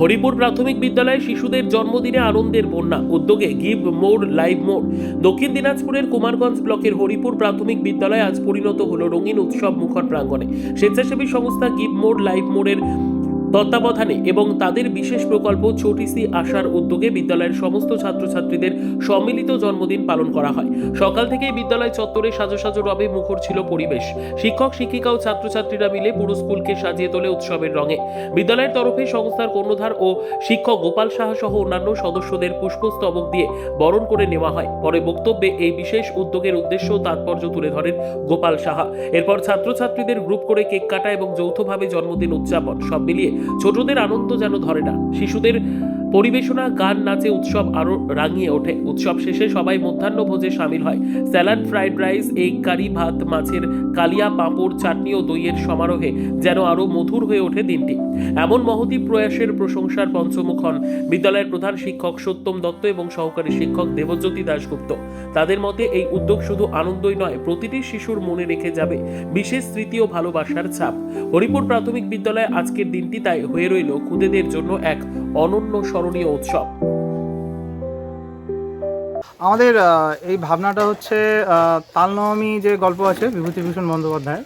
হরিপুর প্রাথমিক বিদ্যালয়ে শিশুদের জন্মদিনে আনন্দের বন্যা। উদ্যোগে গিভ মোর লাইভ মোর দক্ষিণ দিনাজপুরের কুমারগঞ্জ ব্লকের হরিপুর প্রাথমিক বিদ্যালয় আজ পরিণত হলো রঙিন উৎসব মুখর প্রাঙ্গণে। স্বেচ্ছাসেবী সংস্থা গিভ মোর লাইভ মোরের তত্ত্বাবধানে এবং তাদের বিশেষ প্রকল্প ছোটিসি আসার উদ্যোগে বিদ্যালয়ের সমস্ত ছাত্রছাত্রীদের সম্মিলিত জন্মদিন পালন করা হয়। সকাল থেকেই বিদ্যালয় চত্বরে সাজো সাজো রবে মুখর ছিল পরিবেশ। শিক্ষক, শিক্ষিকা ও ছাত্রছাত্রীরা মিলে পুরো স্কুলকে সাজিয়ে তোলে উৎসবের রঙে। বিদ্যালয়ের তরফে সংস্থার কর্ণধার ও শিক্ষক গোপাল সাহা সহ অন্যান্য সদস্যদের পুষ্পস্তবক দিয়ে বরণ করে নেওয়া হয়। পরে বক্তব্যে এই বিশেষ উদ্যোগের উদ্দেশ্য তাৎপর্য তুলে ধরেন গোপাল সাহা। এরপর ছাত্রছাত্রীদের গ্রুপ করে কেক কাটা এবং যৌথভাবে জন্মদিন উদযাপন সব মিলিয়ে ছোটদের আনন্দ যেন ধরে না। শিশুদের পরিবেশনা, গান, নাচে উৎসব আরও রাঙিয়ে ওঠে। উৎসব শেষে সবাই মধ্যাহ্ন ভোজে সামিল হয়। Salad, fried rice, egg curry, ভাত, মাছের কালিয়া, পাঁপড়, চাটনি ও দইয়ের সমারোহে যেন আরও মধুর হয়ে ওঠে দিনটি। এমন মহতি প্রয়াসের প্রশংসার পঞ্চমুখ হন বিদ্যালয়ের প্রধান শিক্ষক সত্যম দত্ত এবং সহকারী শিক্ষক দেবজ্যোতি দাশগুপ্ত। তাদের মতে, এই উদ্যোগ শুধু আনন্দই নয়, প্রতিটি শিশুর মনে রেখে যাবে বিশেষ স্মৃতি ও ভালোবাসার ছাপ। হরিপুর প্রাথমিক বিদ্যালয়ে আজকের দিনটি তাই হয়ে রইল খুদেদের জন্য এক অনন্য স্মরণীয় উৎসব। আমাদের এই ভাবনাটা হচ্ছে তালনবমী যে গল্প আছে বিভূতিভূষণ বন্দ্যোপাধ্যায়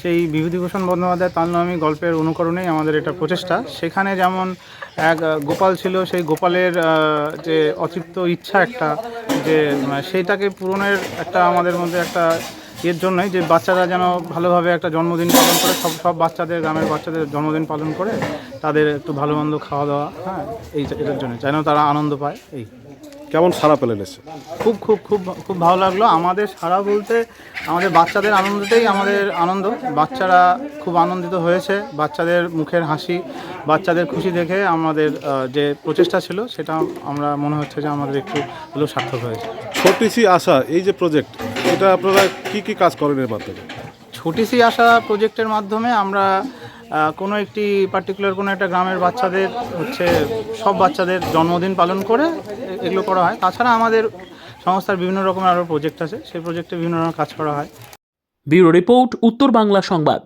সেই বিভূতিভূষণ বন্দ্যোপাধ্যায় তালনবমী গল্পের অনুকরণেই আমাদের এটা প্রচেষ্টা। সেখানে যেমন এক গোপাল ছিল সেই গোপালের যে অতৃপ্ত ইচ্ছা একটা যে আহ, সেইটাকে পূরণের একটা আমাদের মধ্যে একটা এর জন্যই যে বাচ্চারা যেন ভালোভাবে একটা জন্মদিন পালন করে, সব সব বাচ্চাদের, গ্রামের বাচ্চাদের জন্মদিন পালন করে, তাদের একটু ভালো মন্দ খাওয়া দাওয়া হ্যাঁ এই, এটার জন্য যেন তারা আনন্দ পায়, এই। কেমন সারা পেলেন এসে? খুব খুব খুব খুব ভালো লাগল। আমাদের সারা বলতে আমাদের বাচ্চাদের আনন্দতেই আমাদের আনন্দ। বাচ্চারা খুব আনন্দিত হয়েছে। বাচ্চাদের মুখের হাসি বাচ্চাদের খুশি দেখে আমাদের যে প্রচেষ্টা ছিল সেটা আমরা মনে হচ্ছে যে আমাদের একটু হলেও সার্থক হয়েছে। ছোটিসি আশা এই যে প্রজেক্ট এটা আপনারা কি কি কাজ করেন এর মাধ্যমে? ছুটিসি আসা প্রজেক্টের মাধ্যমে আমরা কোনো একটি পার্টিকুলার কোনো একটা গ্রামের বাচ্চাদের হচ্ছে সব বাচ্চাদের জন্মদিন পালন করে এগুলো করা হয়। তাছাড়া আমাদের সংস্থার বিভিন্ন রকমের আরও প্রজেক্ট আছে। সেই প্রজেক্টে বিভিন্ন রকম কাজ করা হয়। ব্যুরো রিপোর্ট, উত্তর বাংলা সংবাদ।